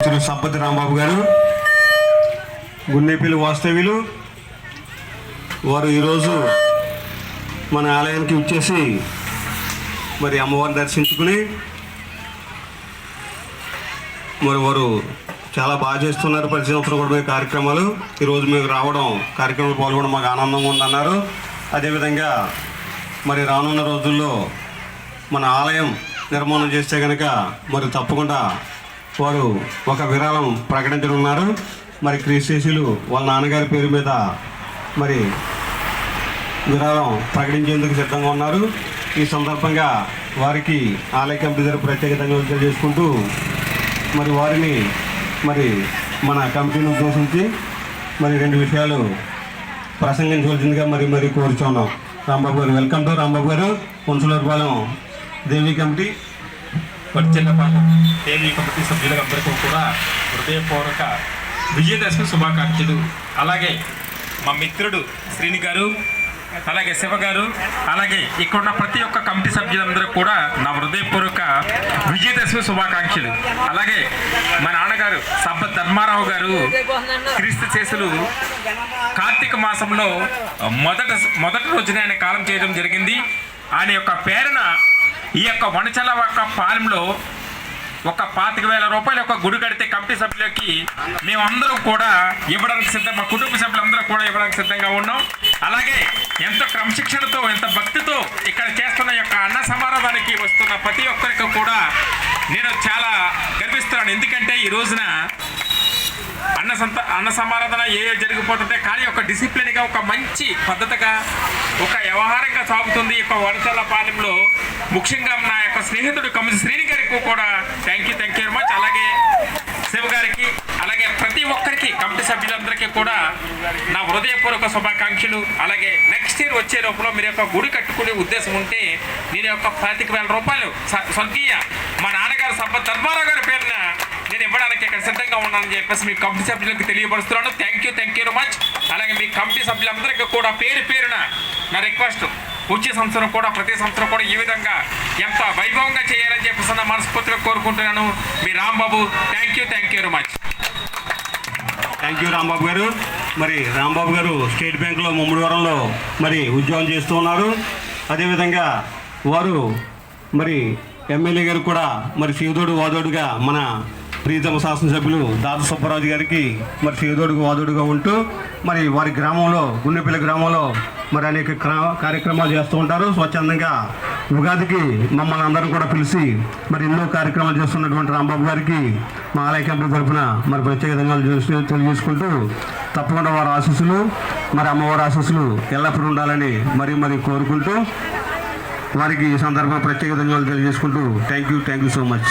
సంపతి రాంబాబు గారు గున్నేపల్లి వాస్తవ్యులు. వారు ఈరోజు మన ఆలయానికి వచ్చేసి మరి అమ్మవారిని దర్శించుకుని మరి వారు చాలా బాగా చేస్తున్నారు. ప్రతి సంవత్సరం కూడా మీ కార్యక్రమాలు. ఈరోజు మీకు రావడం కార్యక్రమాలు పాల్గొనడం మాకు ఆనందంగా ఉందన్నారు. అదేవిధంగా మరి రానున్న రోజుల్లో మన ఆలయం నిర్మాణం చేస్తే కనుక మరి తప్పకుండా వారు ఒక విరాళం ప్రకటించనున్నారు. మరి క్రీస్తేసులు వాళ్ళ నాన్నగారి పేరు మీద మరి విరాళం ప్రకటించేందుకు సిద్ధంగా ఉన్నారు. ఈ సందర్భంగా వారికి ఆలయ కమిటీ దగ్గర ప్రత్యేకతంగా ధన్యవాదాలు తెలియజేసుకుంటూ మరి వారిని మరి మన కమిటీని ఉద్దేశించి మరి రెండు విషయాలు ప్రసంగించవలసిందిగా మరి మరి కోరుచున్నాం. రాంబాబు గారు వెల్కమ్ టు రాంబాబు గారు. కొంచులూరుపాలెం దేవి కమిటీ. వర్చల్లపాలెం దేవి కమిటీ సభ్యులందరికీ కూడా హృదయపూర్వక విజయదశమి శుభాకాంక్షలు. అలాగే మా మిత్రుడు శ్రీని గారు అలాగే శివ గారు అలాగే ఇక్కడ ఉన్న ప్రతి ఒక్క కమిటీ సభ్యులందరూ కూడా నా హృదయపూర్వక విజయదశమి శుభాకాంక్షలు. అలాగే మా నాన్నగారు సబ్బ ధర్మారావు గారు క్రీస్తు చేసులు కార్తీక మాసంలో మొదట మొదటి రోజున ఆయన కాలం చేయడం జరిగింది. ఆయన యొక్క పేరున ఈ యొక్క వనచల యొక్క పాలెంలో ఒక పాతిక వేల రూపాయలు ఒక గుడి కడితే కమిటీ సభ్యులకి మేమందరం కూడా ఇవ్వడానికి సిద్ధం మా కుటుంబ సభ్యులందరూ కూడా ఇవ్వడానికి సిద్ధంగా ఉన్నాం. అలాగే ఎంత క్రమశిక్షణతో ఎంత భక్తితో ఇక్కడ చేస్తున్న యొక్క అన్న సమారాధానికి వస్తున్న ప్రతి ఒక్కరికి కూడా నేను చాలా గర్విస్తున్నాను. ఎందుకంటే ఈ రోజున అన్న సంత అన్న సమారాధన ఏ జరిగిపోతుంటే కానీ ఒక డిసిప్లిన్గా ఒక మంచి పద్ధతిగా ఒక వ్యవహారంగా సాగుతుంది. ఈ యొక్క వరసల పాలెంలో ముఖ్యంగా నా యొక్క స్నేహితుడు కమిటీ శ్రీని గారికి కూడా thank you thank you very much అలాగే శివ గారికి అలాగే ప్రతి ఒక్కరికి కమిటీ సభ్యులందరికీ కూడా నా హృదయపూర్వక శుభాకాంక్షలు. అలాగే నెక్స్ట్ ఇయర్ వచ్చే లోపల మీరు యొక్క గుడి కట్టుకునే ఉద్దేశం ఉంటే నేను యొక్క పాతిక వేల రూపాయలు స్వర్గీయ మా నాన్నగారు సభ ధర్మారావు గారి పేరున నేను ఇవ్వడానికి ఇక్కడ సిద్ధంగా ఉన్నానని చెప్పేసి మీ కమిటీ సభ్యులకు తెలియపరుస్తున్నాను. Thank you thank you very much అలాగే మీ కమిటీ సభ్యులందరికీ కూడా పేరు పేరున నా రిక్వెస్ట్ వచ్చే సంవత్సరం కూడా ప్రతి సంవత్సరం కూడా ఈ విధంగా ఎంత వైభవంగా చేయాలని చెప్పేసి నా మనస్ఫూర్తిగా కోరుకుంటున్నాను. మీ Rambabu thank you thank you very much thank you Rambabu garu. మరి రాంబాబు గారు స్టేట్ బ్యాంకులో ముమ్మడివరంలో మరి ఉద్యోగం చేస్తూ ఉన్నారు. అదేవిధంగా వారు మరి ఎమ్మెల్యే గారు కూడా మరి శివదోడు వాదోడుగా మన ప్రీతమ శాసనసభ్యులు దాద సుబ్బరాజు గారికి మరి చేదోడుగా వాదోడుగా ఉంటూ మరి వారి గ్రామంలో గుండెపల్లి గ్రామంలో మరి అనేక క్రా- కార్యక్రమాలు చేస్తూ ఉంటారు. స్వచ్ఛందంగా ఉగాదికి మమ్మల్ని అందరం కూడా పిలిచి మరి ఎన్నో కార్యక్రమాలు చేస్తున్నటువంటి రాంబాబు గారికి మా ఆలయ కమిటీ తరఫున మరి ప్రత్యేక ధన్యవాదాలు తెలియజేసుకుంటూ తప్పకుండా వారి ఆశీస్సులు మరి అమ్మవారి ఆశీస్సులు ఎల్లప్పుడూ ఉండాలని మరి మరి కోరుకుంటూ వారికి ఈ సందర్భంగా ప్రత్యేక ధన్యవాదాలు తెలియజేసుకుంటూ thank you thank you so much